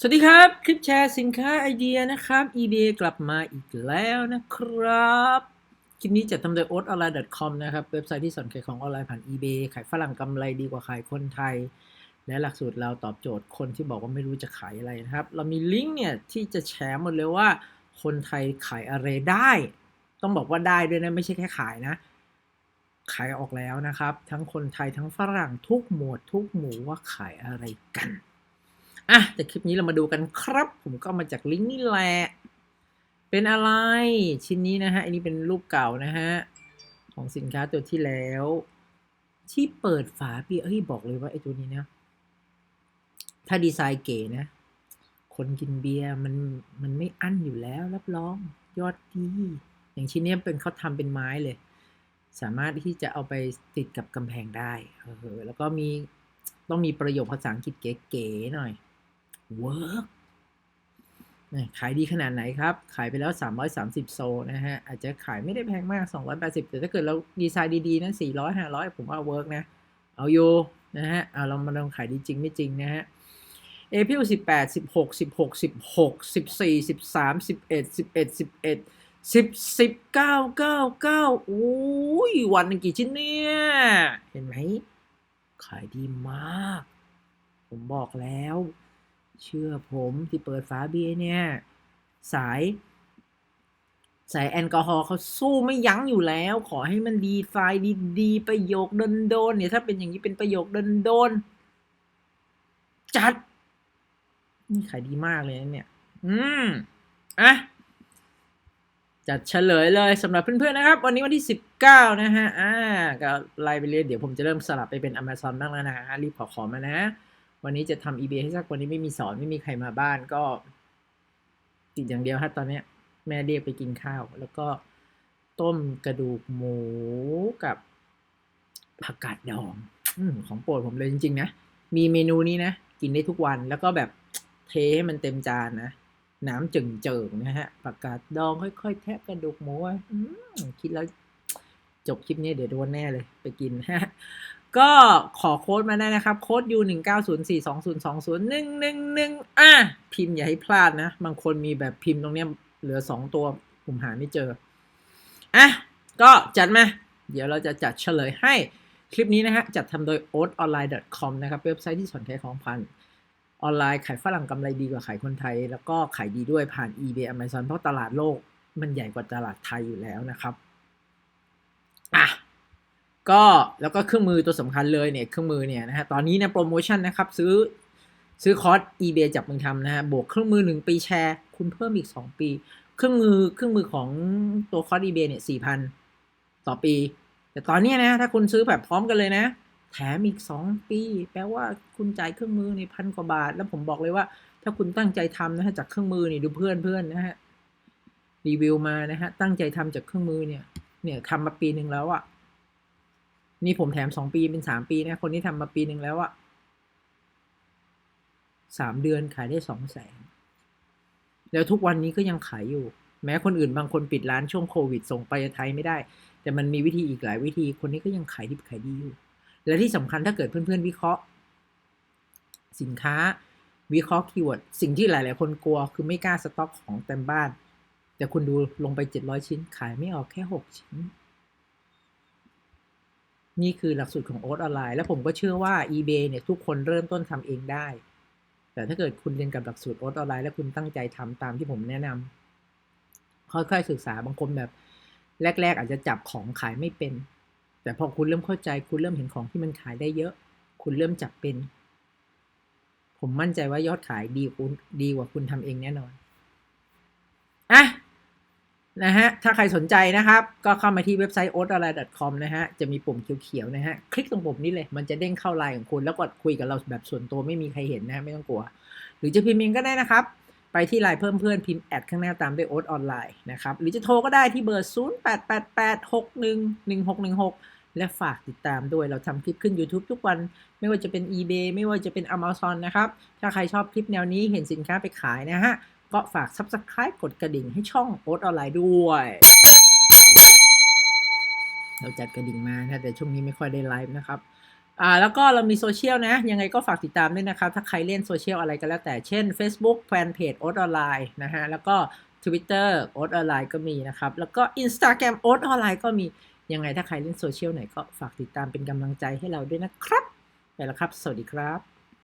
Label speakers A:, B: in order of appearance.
A: สวัสดีครับ คลิปแชร์สินค้าไอเดียนะครับ eBay กลับมาอีกแล้วนะครับ คลิปนี้จัดทำโดย o a t o n l i n e c o m นะครับ เว็บไซต์ที่สอนขายของออนไลน์ผ่าน eBay ขายฝรั่งกำไรดีกว่าขายคนไทย และหลักสูตรเราตอบโจทย์คนที่บอกว่าไม่รู้จะขายอะไรนะครับ เรามีลิงก์เนี่ยที่จะแชร์หมดเลยว่า คนไทยขายอะไรได้ ต้องบอกว่าได้ด้วยนะไม่ใช่แค่ขายนะ ขายออกแล้วนะครับ ทั้งคนไทยทั้งฝรั่งทุกหมวดทุกหมู่ว่าขายอะไรกัน อะแต่คลิปนี้เรามาดูกันครับ ผมก็มาจากลิงก์นี่แหละ เป็นอะไร ชิ้นนี้นะฮะ อันนี้เป็นรูปเก่านะฮะ ของสินค้าตัวที่แล้ว ที่เปิดฝาเบียร์เฮ้ย บอกเลยว่าไอ้ตัวนี้นะ ถ้าดีไซน์เก๋นะ คนกินเบียร์มันมันไม่อั้นอยู่แล้ว รับรองยอดดี อย่างชิ้นนี้เป็นเขาทำเป็นไม้เลย สามารถที่จะเอาไปติดกับกำแพงได้เออแล้วก็มีต้องมีประโยคภาษาอังกฤษเก๋ๆหน่อย work เนี่ยขายดีขนาดไหนครับ ขายไปแล้ว 330 โซนะฮะ อาจจะขายไม่ได้แพงมาก 280 แต่ถ้าเกิดเราดีไซน์ดีๆนะ400 500 ผมว่าเวิร์กนะ เอาอยู่นะฮะ เอาเรามาลองขายดีจริงไม่จริงนะฮะเอพิล18 16 16 16 14 13 11 11 11 10 10 9 9 9โอ้ยวันนึงกี่ชิ้นเนี่ย เห็นไหม ขายดีมาก ผมบอกแล้ว เชื่อผมที่เปิดฝาเบียร์เนี่ย สายสายแอลกอฮอล์เขาสู้ไม่ยั้งอยู่แล้ว ขอให้มันดีไซน์ดีๆ ประโยคโดนๆเนี่ย ถ้าเป็นอย่างนี้เป็นประโยคโดนๆจัด นี่ขายดีมากเลยเนี่ย อืมอะจัดเฉลยเลยสำหรับเพื่อนๆนะครับ วันนี้วันที่ 19 นะฮะอ่าก็ไล่ไปเรื่อยเดี๋ยวผมจะเริ่มสลับไปเป็น Amazon บ้างแล้วนฮะรีบขอขอมานะ วันนี้จะทำ eBay ให้สักวันนี้ไม่มีสอนไม่มีใครมาบ้านก็ติดอย่างเดียวฮะตอนเนี้ยแม่เรียกไปกินข้าว แล้วก็ต้มกระดูกหมูกับผักกาดดองอของโปรดผมเลยจริง ๆ นะ มีเมนูนี้นะ กินได้ทุกวันแล้วก็แบบเทให้มันเต็มจานนะน้ำจึงเจิ่งนะฮะผักกาดดองค่อย ๆ แทะกระดูกหมูอืมคิดแล้วจบคลิปนี้เดี๋ยวโดนแน่เลยไปกินฮะ ก็ขอโค้ดมาได้นะครับ โค้ด U 1 9 0 4 2 0 2 0 1 1 1อะพิมพ์อย่าให้พลาดนะ บางคนมีแบบพิมพ์ตรงเนี้ยเหลือ 2 ตัว ผมหาไม่เจอ อะ ก็จัดมา เดี๋ยวเราจะจัดเฉลยให้คลิปนี้นะฮะ จัดทำโดย oatonline.com นะครับ เว็บไซต์ที่สอนขายของพันออนไลน์ขายฝรั่งกำไรดีกว่าขายคนไทย แล้วก็ขายดีด้วยผ่าน eBay Amazon เพราะตลาดโลกมันใหญ่กว่าตลาดไทยอยู่แล้วนะครับ ก็แล้วก็เครื่องมือตัวสำคัญเลยเนี่ยเครื่องมือเนี่ยนะฮะตอนนี้นะโปรโมชั่นนะครับซื้อซื้อคอร์ส eBay จับมึงทำนะฮะบวกเครื่องมือ 1 ปีแชร์ คุณเพิ่มอีก 2 ปี เครื่องมือเครื่องมือของตัวคอร์ส eBay เนี่ย4,000ต่อปี แต่ตอนนี้นะถ้าคุณซื้อแบบพร้อมกันเลยนะ แถมอีก 2 ปี แปลว่าคุณจ่ายเครื่องมือในพันกว่าบาท แล้วผมบอกเลยว่า ถ้าคุณตั้งใจทำนะฮะจากเครื่องมือนี่ดูเพื่อนเพื่อนนะฮะรีวิวมานะฮะตั้งใจทำจากเครื่องมือเนี่ยเนี่ยทำมาปีหนึ่งแล้วอะ นี่ผมแถมสองปีเป็นสามปีนะคนที่ทำมาปีหนึ่งแล้วอะสามเดือนขายได้สองแสนแล้วทุกวันนี้ก็ยังขายอยู่ แม้คนอื่นบางคนปิดร้านช่วงโควิด ส่งไปไทยไม่ได้ แต่มันมีวิธีอีกหลายวิธี คนนี้ก็ยังขายดิบขายดีอยู่ และที่สำคัญถ้าเกิดเพื่อนๆวิเคราะห์ สินค้าวิเคราะห์คีย์เวิร์ดสิ่งที่หลาย ๆ คนกลัวคือไม่กล้าสต็อกของเต็มบ้าน แต่คุณดูลงไปเจ็ดร้อยชิ้นขายไม่ออกแค่หกชิ้น นี่คือหลักสูตรของโอ๊ตออนไลน์และผมก็เชื่อว่า eBay เนี่ยทุกคนเริ่มต้นทำเองได้ แต่ถ้าเกิดคุณเรียนกับหลักสูตรโอ๊ตออนไลน์และคุณตั้งใจทำตามที่ผมแนะนำค่อยๆศึกษาบางคนแบบ แรก ๆ อาจจะจับของขายไม่เป็น แต่พอคุณเริ่มเข้าใจ คุณเริ่มเห็นของที่มันขายได้เยอะ คุณเริ่มจับเป็น ผมมั่นใจว่ายอดขายดีคุณดีกว่าคุณทำเองแน่นอน นะฮะ ถ้าใครสนใจนะครับ ก็เข้ามาที่เว็บไซต์ o a t a l i n e c o m นะฮะ จะมีปุ่มเขียวๆนะฮะ คลิกตรงปุ่มนี้เลย มันจะเด้งเข้าไลน์ของคุณ แล้วก็คุยกับเราแบบส่วนตัวไม่มีใครเห็นนะไม่ต้องกลัว หรือจะพิมพ์เองก็ได้นะครับ ไปที่ไลน์เพิ่มเพื่อนพิมพ์แอดข้างหน้าตามด้วยโอ๊ตออนไลน์นะครับ หรือจะโทรก็ได้ที่เบอร์ 0888611616 และฝากติดตามด้วย เราทำคลิปขึ้น YouTube ทุกวัน ไม่ว่าจะเป็น eBay ไม่ว่าจะเป็น Amazon นะครับ ถ้าใครชอบคลิปแนวนี้เห็นสินค้าไปขายนะฮะ ก็ฝาก Subscribe กดกระดิ่งให้ช่องโอ๊ตออนไลน์ด้วย เราจัดกระดิ่งมานะแต่ช่วงนี้ไม่ค่อยได้ไลฟ์นะครับอ่าแล้วก็เรามีโซเชียลนะ ยังไงก็ฝากติดตามด้วยนะครับ ถ้าใครเล่นโซเชียลอะไรก็แล้วแต่เช่น Facebook แฟนเพจโอ๊ตออนไลน์นะฮะ แล้วก็ Twitter โอ๊ตออนไลน์ก็มีนะครับ แล้วก็ Instagram โอ๊ตออนไลน์ก็มียังไงถ้าใครเล่นโซเชียลไหนก็ฝากติดตามเป็นกำลังใจให้เราด้วยนะครับ ไปแล้วครับ สวัสดีครับ